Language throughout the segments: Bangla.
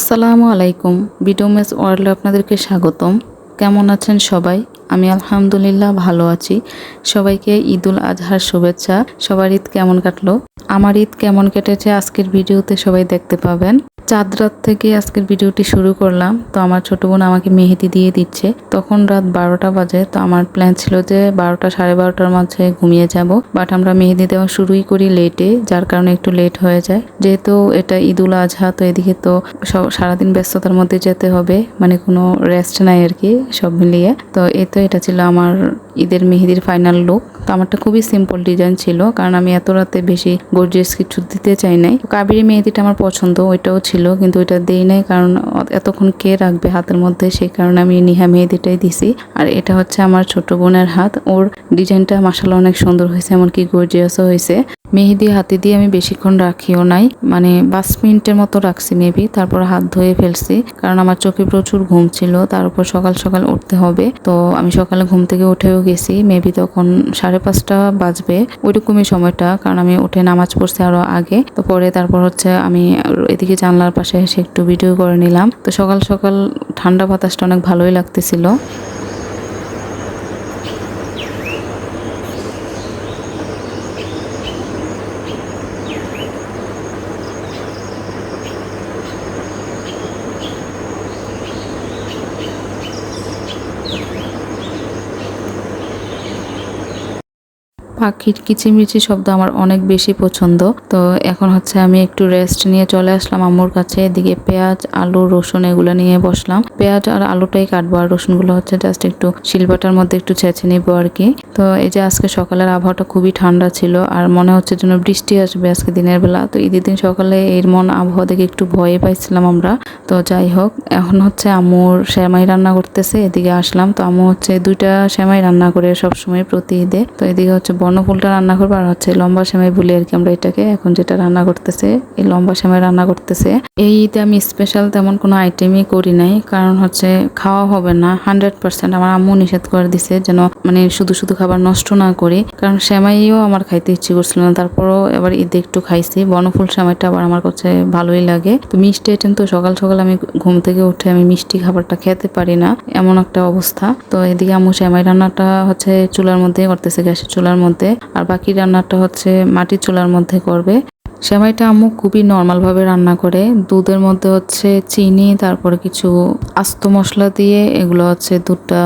আসসালামু আলাইকুম। বিডোমেস ওয়ার্ল্ডে আপনাদেরকে স্বাগতম। কেমন আছেন সবাই? আমি আলহামদুলিল্লাহ ভালো আছি। সবাইকে ঈদুল আজহার শুভেচ্ছা। সবার ঈদ কেমন কাটলো? আমার ঈদ কেমন কেটেছে আজকের ভিডিওতে সবাই দেখতে পাবেন। চাঁদ রাত থেকে আজকের ভিডিওটি শুরু করলাম, তো আমার ছোট বোন আমাকে মেহেদি দিয়ে দিচ্ছে। তখন রাত বারোটা বাজে, তো আমার প্ল্যান ছিল যে বারোটা সাড়ে বারোটার মাঝে ঘুমিয়ে যাব বাট আমরা মেহেদি দেওয়া শুরুই করি লেটে যার কারণে একটু লেট হয়ে যায়। যেহেতু এটা ঈদুল আজহা, তো এদিকে তো সব সারাদিন ব্যস্ততার মধ্যে যেতে হবে মানে কোনো রেস্ট নাই আর কি, সব মিলিয়ে। তো এ তো এটা ছিল আমার ঈদের মেহেদির ফাইনাল লুক তো আমারটা খুবই সিম্পল ডিজাইন ছিল, কারণ আমি এত রাতে বেশি গর্জিয়াস কিছু দিতে চাই নাই। কাবেরি মেহেদিটা আমার পছন্দ, ওইটাও ছিল, কিন্তু ওইটা দেই নাই, কারণ এতক্ষণ কে রাখবে হাতের মধ্যে সেই কারণে আমি নিহা মেহেদিটাই দিছি। আর এটা হচ্ছে আমার ছোট বোনের হাত, ওর ডিজাইনটা মাসাল অনেক সুন্দর হয়েছে, এমনকি গর্জিয়াসও হয়েছে। মেহেদি হাতে দিয়ে আমি বেশিক্ষণ রাখিও নাই। মানে পাঁচ মিনিটের মতো রাখছি মেবি, তারপর হাত ধুয়ে ফেলছি। কারণ আমার চোখে প্রচুর ঘুম ছিল, তার উপর সকাল সকাল উঠতে হবে। তো আমি সকালে ঘুম থেকে উঠেও গেছি, মেবি তখন সাড়ে পাঁচটা বাজবে। ওইরকমই সময়টা, কারণ আমি উঠে নামাজ পড়ছি আরও আগে। তো পরে তারপর হচ্ছে আমি এদিকে জানলার পাশে এসে একটু ভিডিও করে নিলাম। তো সকাল সকাল ঠান্ডা বাতাসটা অনেক ভালোই লাগতেছিল। পাখির কিচিমিচি শব্দ আমার অনেক বেশি পছন্দ। তো এখন হচ্ছে আমি একটু রেস্ট নিয়ে চলে আসলাম আম্মুর কাছে। এদিকে পেঁয়াজ, আলু, রসুন এগুলো নিয়ে বসলাম। পেঁয়াজ আর আলুটাই কাটবো আর রসুনগুলো হচ্ছে জাস্ট একটু শিলবাটার মধ্যে একটু ছেঁচে নিবো আর কি। তো এই যে আজকে সকালের আবহাওয়াটা খুবই ঠান্ডা ছিল আর মনে হচ্ছে যেন বৃষ্টি আসবে আজকে দিনের বেলা। তো ঈদের দিন সকালে এর মন আবহাওয়া দেখে একটু ভয়ে পাইছিলাম আমরা। তো যাই হোক, এখন হচ্ছে আম্মুর শ্যামাই রান্না করতেছে। এদিকে আসলাম, তো আম্মু হচ্ছে দুইটা শ্যামাই রান্না করে সবসময় প্রতি ঈদে তো এদিকে হচ্ছে বর্ণফুলটা রান্না করব আর হচ্ছে লম্বা সেমাই বলি আর কি আমরা এটাকে। এখন যেটা রান্না করতেছে, এই লম্বা সেমাই রান্না করতেছে। এই ঈদে আমি স্পেশাল তেমন কোনো আইটেমই করি নাই, কারণ হচ্ছে খাওয়া হবে না। হান্ড্রেড পার্সেন্ট আমার আম্মু নিষেধ করে দিছে যেন মানে শুধু শুধু খাবার নষ্ট না করি। কারণ সেমাইও আমার খাইতে ইচ্ছে করছিল না। তারপরও এবার ঈদে একটু খাইছি। বনফুল সেমাইটা আবার আমার কাছে ভালোই লাগে। তো মিষ্টি আইটেম তো সকাল সকাল আমি ঘুম থেকে উঠে আমি মিষ্টি খাবারটা খেতে পারি না। এমন একটা অবস্থা। তো এদিকে আম্মু সেমাই রান্নাটা হচ্ছে চুলার মধ্যে করতেছে, গ্যাসের চুলার মধ্যে। আর বাকি রান্নাটা হচ্ছে মাটির চুলার মধ্যে করবে। সেমাইটা আম্মু খুবই নর্মালভাবে রান্না করে। দুধের মধ্যে হচ্ছে চিনি, তারপরে কিছু আস্ত মশলা দিয়ে এগুলো হচ্ছে দুধটা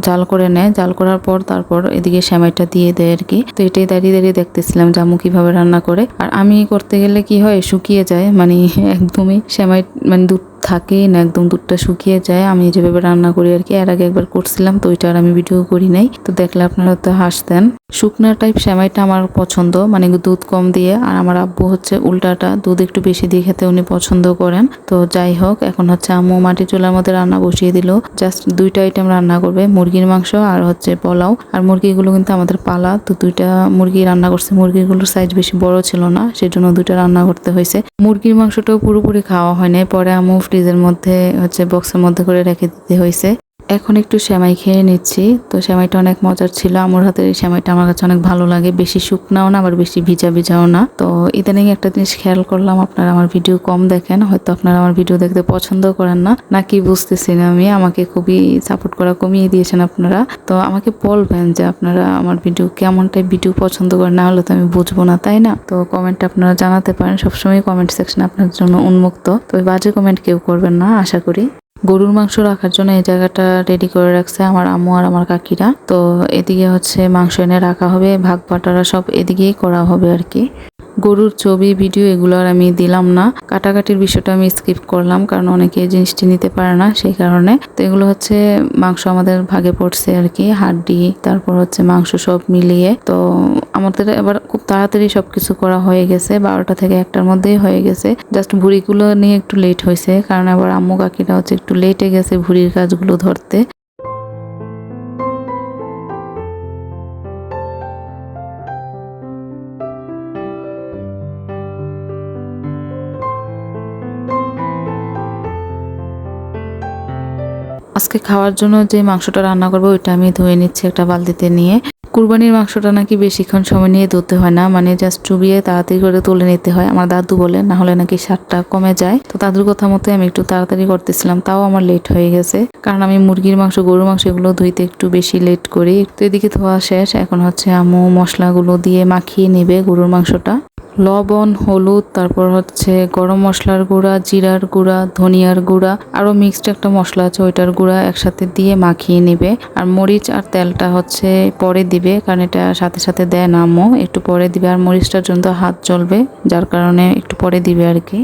জাল করে নেয়। জাল করার পর তারপর এদিকে সেমাইটা দিয়ে দেয় আর কি। তো এটাই দাঁড়িয়ে দাঁড়িয়ে দেখতেছিলাম যে আম্মু কীভাবে রান্না করে। আর আমি করতে গেলে কি হয়, শুকিয়ে যায়। মানে একদমই সেমাই মানে দুধ থাকেই না, একদম দুধটা শুকিয়ে যায়। আমি যেভাবে রান্না করি আর কি, এর আগে একবার করছিলাম, তো ওইটা আর আমি ভিডিও করি নাই। তো দেখলে আপনারা তো হাসতেন। শুকনা টাইপ সেমাইটা আমার পছন্দ মানে দুধ কম দিয়ে। আর আমার আব্বু হচ্ছে উল্টাটা, দুধ একটু বেশি দিয়ে খেতে উনি পছন্দ করেন। তো যাই হোক, এখন হচ্ছে আম্মু মাটি চুলার মধ্যে রান্না বসিয়ে দিল। জাস্ট দুইটা আইটেম রান্না করবে, মুরগির মাংস আর হচ্ছে পোলাও। আর মুরগিগুলো কিন্তু আমাদের পালা, তো দুইটা মুরগি রান্না করছে। মুরগিগুলোর সাইজ বেশি বড় ছিল না, সেজন্য দুইটা রান্না করতে হয়েছে। মুরগির মাংসটাও পুরোপুরি খাওয়া হয় নাই পরে আম্মু ফ্রিজের মধ্যে হচ্ছে বক্সের মধ্যে করে রেখে দিতে হয়েছে। এখন একটু সেমাই খেয়ে নিচ্ছি। তো সেমাইটা অনেক মজার ছিল। আমার হাতের এই সেমাইটা আমার কাছে অনেক ভালো লাগে। বেশি শুকনাও না, আবার বেশি ভিজা ভিজাও না। তো ইদানিং একটা জিনিস খেয়াল করলাম, আপনারা আমার ভিডিও কম দেখেন। হয়তো আপনারা আমার ভিডিও দেখতে পছন্দ করেন না। নাকি বুঝতেছি না আমি। আমাকে খুবই সাপোর্ট করা কমিয়ে দিয়েছেন আপনারা। তো আমাকে বলবেন যে আপনারা আমার ভিডিও কেমন টাইপ ভিডিও পছন্দ করেন। না হলে তো আমি বুঝব না, তাই না? তো কমেন্ট আপনারা জানাতে পারেন। সবসময় কমেন্ট সেকশন আপনার জন্য উন্মুক্ত। তো বাজে কমেন্ট কেউ করবেন না, আশা করি। গরুর মাংস রাখার জন্য এই জায়গাটা রেডি করে রাখছে আমার আম্মু আর আমার কাকিরা। তো এদিকে হচ্ছে মাংস এনে রাখা হবে, ভাগ বাটারা সব এদিকেই করা হবে আর কি। গরুর ছবি, ভিডিও এগুলো আর আমি দিলাম না। কাটাকাটির বিষয়টা আমি স্কিপ করলাম কারণ অনেকে এই জিনিসটি নিতে পারে না সেই কারণে। তো এগুলো হচ্ছে মাংস আমাদের ভাগে পড়ছে আর কি, হাড্ডি, তারপর হচ্ছে মাংস সব মিলিয়ে। তো আমাদের এবার খুব তাড়াতাড়ি সবকিছু করা হয়ে গেছে, বারোটা থেকে একটার মধ্যেই হয়ে গেছে। জাস্ট ভুড়িগুলো নিয়ে একটু লেট হয়েছে, কারণ আবার আম্মু কাকিরা হচ্ছে একটু লেটে গেছে ভুড়ির কাজগুলো ধরতে। আজকে খাওয়ার জন্য যে মাংসটা রান্না করব, ওইটা আমি ধুয়ে নিচ্ছি একটা বালতিতে নিয়ে। কুরবানির মাংসটা নাকি বেশিক্ষণ সময় নিয়ে ধুতে হয় না মানে জাস্ট চুবিয়ে তাড়াতাড়ি করে তুলে নিতে হয়। আমার দাদু বলে, না হলে নাকি স্বাদটা কমে যায়। তো দাদুর কথা মতো আমি একটু তাড়াতাড়ি করতেছিলাম, তাও আমার লেট হয়ে গেছে। কারণ আমি মুরগির মাংস, গরুর মাংস এগুলো ধুইতে একটু বেশি লেট করি। তো এদিকে ধোয়া শেষ, এখন হচ্ছে আমু মশলাগুলো দিয়ে মাখিয়ে নেবে গরুর মাংসটা। লবণ, হলুদ, তারপর হচ্ছে গরম মশলার গুঁড়া, জিরার গুঁড়া, ধনিয়ার গুঁড়া, আরও মিক্সড একটা মশলা আছে ওইটার গুঁড়া একসাথে দিয়ে মাখিয়ে নেবে। আর মরিচ আর তেলটা হচ্ছে পরে দিবে, কারণ এটা সাথে সাথে দেয় নামও একটু পরে দিবে, আর মরিচটার জন্য হাত জ্বলবে, যার কারণে একটু পরে দিবে আর কি।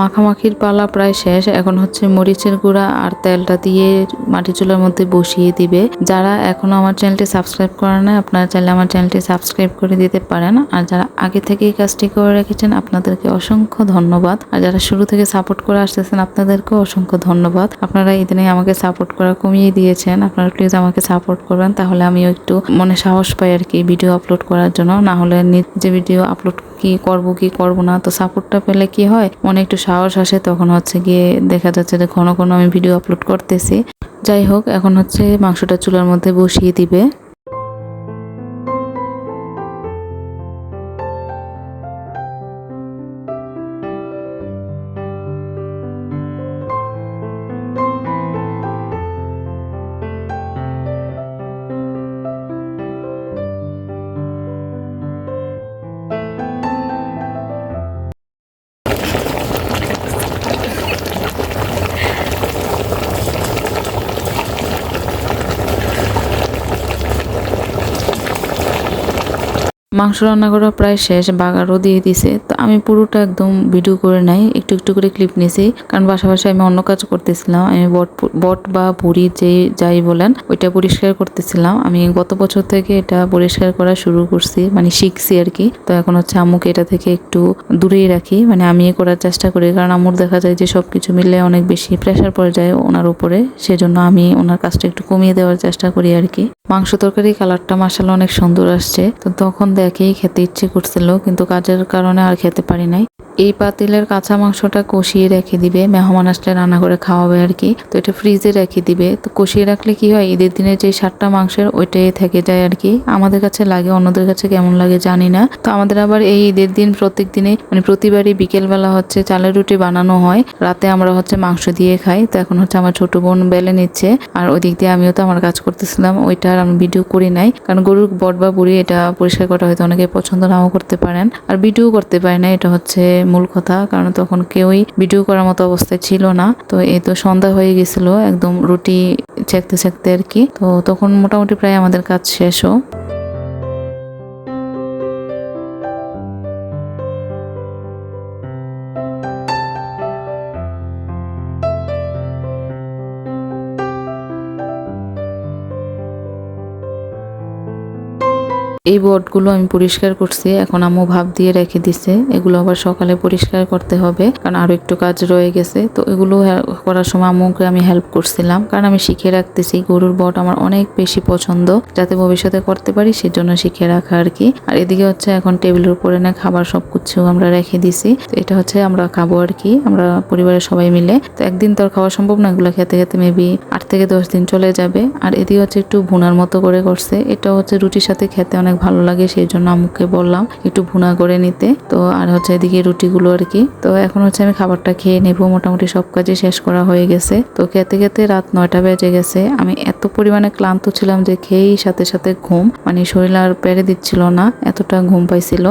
মাখামাখির পালা প্রায় শেষ। এখন হচ্ছে মরিচের গুঁড়া আর তেলটা দিয়ে মাটি চুলার মধ্যে বসিয়ে দিবে। যারা এখনও আমার চ্যানেলটি সাবস্ক্রাইব করে না আপনারা চাইলে আমার চ্যানেলটি সাবস্ক্রাইব করে দিতে পারেন। আর যারা আগে থেকে এই কাজটি করে রেখেছেন, আপনাদেরকে অসংখ্য ধন্যবাদ। আর যারা শুরু থেকে সাপোর্ট করে আসতেছেন, আপনাদেরকেও অসংখ্য ধন্যবাদ। আপনারা এই আমাকে সাপোর্ট করা কমিয়ে দিয়েছেন। আপনারা প্লিজ আমাকে সাপোর্ট করবেন, তাহলে আমিও একটু মনে সাহস পাই আর কি ভিডিও আপলোড করার জন্য। না হলে নিজে ভিডিও আপলোড কি করব কি করব না, তো সাপোর্টটা পেলে কি হয়? মনে একটু সাহস আসে, তখন হচ্ছে গিয়ে দেখা যাচ্ছে যে ঘন ঘন আমি ভিডিও আপলোড করতেছি। যাই হোক, এখন হচ্ছে মাংসটা চুলার মধ্যে বসিয়ে দিবে। মাংস রান্না করা প্রায় শেষ, বাগারও দিয়ে দিছে। তো আমি পুরোটা একদম ভিডিও করে নাই, একটু একটু করে ক্লিপ নিয়েছি কারণ বাসায় আমি অন্য কাজ করতেছিলাম, আমি বট বট বা বুড়ি যে, যাই বলেন, ওইটা পরিষ্কার করতেছিলাম। আমি গত বছর থেকে এটা পরিষ্কার করা শুরু করছি মানে শিখছি আর কি। তো এখন হচ্ছে আম্মুকে এটা থেকে একটু দূরেই রাখি মানে আমি করার চেষ্টা করি। কারণ আম্মুর দেখা যায় যে সব কিছু মিলে অনেক বেশি প্রেশার পড়ে যায় ওনার উপরে। সেজন্য আমি ওনার কাজটা একটু কমিয়ে দেওয়ার চেষ্টা করি আর কি। মাংস তরকারি কালারটা মাসাল অনেক সুন্দর আসছে। তো তখন দেখেই খেতে ইচ্ছে করছিল কিন্তু কাজের কারণে আর খেতে পারি নাই। এই পাতিলের কাঁচা মাংসটা কষিয়ে রেখে দিবে। মেহমান আসলে রান্না করে খাওয়াবে আর কি। তো এটা ফ্রিজে রেখে দিবে। তো কষিয়ে রাখলে কি হয়? ঈদের দিনে যে সাতটা মাংসের ওইটাই থেকে যায় আর কি। আমাদের কাছে লাগে, অন্যদের কাছে কেমন লাগে জানি না। তো আমাদের আবার এই ঈদের দিন প্রত্যেক দিনে মানে প্রতিবারই বিকেলবেলা হচ্ছে চালের রুটি বানানো হয়। রাতে আমরা হচ্ছে মাংস দিয়ে খাই। তো এখন হচ্ছে আমার ছোট বোন বেলে নিচ্ছে। আর ওই দিক দিয়ে আমিও তো আমার কাজ করতেছিলাম। ওইটা আর আমি ভিডিও করি নাই। কারণ গরুর বট বা বুড়ি, এটা পরিষ্কার করা হয়তো অনেকে পছন্দ নাও করতে পারেন। আর ভিডিও করতে পারে না। এটা হচ্ছে মূল কথা, কারণ তখন কেউই ভিডিও করার মতো অবস্থায় ছিল না। তো এই তো সন্ধ্যা হয়ে গেছিল, একদম রুটি ছেঁকতে ছেঁকতে আর কি। তো তখন মোটামুটি প্রায় আমাদের কাজ শেষও। এই বটগুলো আমি পরিষ্কার করছি, এখন আম্মু ভাব দিয়ে রেখে দিছে। এগুলো আবার সকালে পরিষ্কার করতে হবে, কারণ আরও একটু কাজ রয়ে গেছে। তো এগুলো করার সময় আম্মুকে আমি হেল্প করছিলাম, কারণ আমি শিখে রাখতেছি। গরুর বট আমার অনেক বেশি পছন্দ, যাতে ভবিষ্যতে করতে পারি সেজন্য শিখে রাখা আর কি। আর এদিকে হচ্ছে এখন টেবিলের উপরে না খাবার সব কিছু আমরা রেখে দিছি। তো এটা হচ্ছে আমরা খাব আর কি, আমরা পরিবারের সবাই মিলে। তো একদিন তো আর খাওয়া সম্ভব না, এগুলো খেতে খেতে মেবি আট থেকে দশ দিন চলে যাবে। আর এদিকে হচ্ছে একটু ভুনার মতো করে করছে এটা হচ্ছে রুটির সাথে খেতে অনেক ভালো লাগে, সেই জন্য আম্মুকে বললাম একটু ভুনা করে নিতে। তো আর হচ্ছে এদিকে রুটিগুলো আর কি। তো এখন হচ্ছে আমি খাবারটা খেয়ে নেব, মোটামুটি সব কাজই শেষ করা হয়ে গেছে। তো খেতে খেতে রাত নয়টা বেজে গেছে। আমি এত পরিমাণে ক্লান্ত ছিলাম যে খেয়েই সাথে সাথে ঘুম মানে শরীর আর পেরে দিচ্ছিল না, এতটা ঘুম পাইছিল।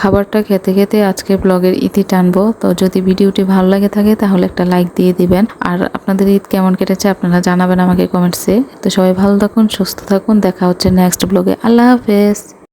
খাবারটা খেতে খেতে আজকে ব্লগের ইতি টানবো। তো যদি ভিডিওটি ভালো লাগে থাকে, তাহলে একটা লাইক দিয়ে দিবেন। আর আপনাদের ঈদ কেমন কেটেছে আপনারা জানাবেন আমাকে কমেন্টসে তো সবাই ভালো থাকুন, সুস্থ থাকুন। দেখা হচ্ছে নেক্সট ব্লগে আল্লাহ হাফেজ।